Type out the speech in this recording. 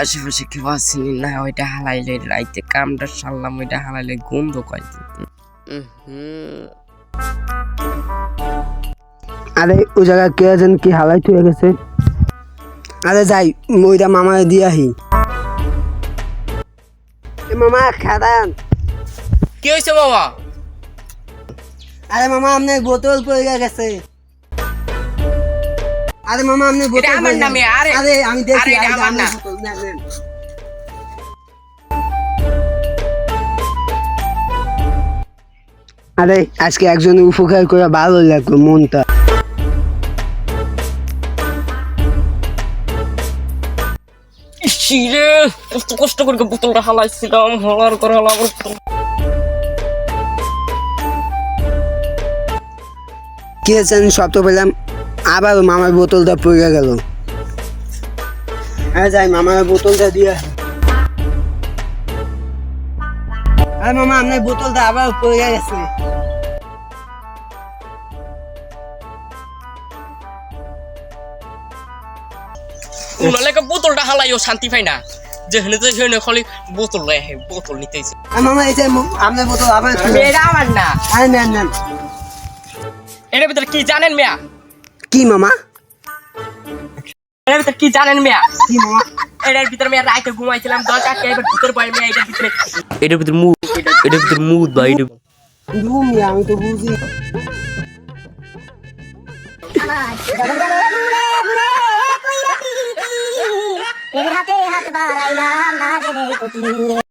আশেপাশে কেউ আসেনি না? ওইটা হালাইলে রাইতে কামটা সারলাম ওইটা হালাইলে গন্ধ কয়েছে আরে ওই জায়গায় কে আছেন কি হালাই হয়ে গেছে। আরে যাই ওইটা মামা দিয়ে আহি। এ মামা খাদান। কি হয়েছে বাবা আরে মামা আপনার বোতল পড়ে গেছে। আরে মামা আপনার বোতল এটা আমার নামে, আরে- আরে আমি দেখি আরে আমার না। আরে আজকে একজন উপকার করে ভালো লাগল মনটা। শিরে কষ্ট কষ্ট করে বোতলটা হালাইছিলাম হলার করে হালাম কি আমি সব তো পেলাম। আবার মামার বোতলটা পড়ে গেল। হ্যাঁ যাই মামার বোতলটা দিয়ে। আরে মামা আপনার বোতলটা আবার পড়ে গেছে। উনালে বোতলটা হালাইও শান্তি পাই না। যেখানে তো সেখানে খালি বোতল লয় আহে বোতল নিতেছে মামা এই যে আপনার বোতল আবার এটা আমার না। আরে নেন নেন। এর ভিতরে কি জানেন মিয়া? কি মামা? এর ভিতরে কি জানেন মিয়া? কি মামা? এটার ভিতরে মেয়ে রাইতে ঘুমাইছিলাম দশ আটটা এবার ভিতরে বয় মেয়ে এটার ভিতরে। এটার ভিতরে মুদ এটার ভিতরে মুদ বা এটা ঘুমি আমি তো বুঝি। হাতে হাত বাড়াইলাম না জেনে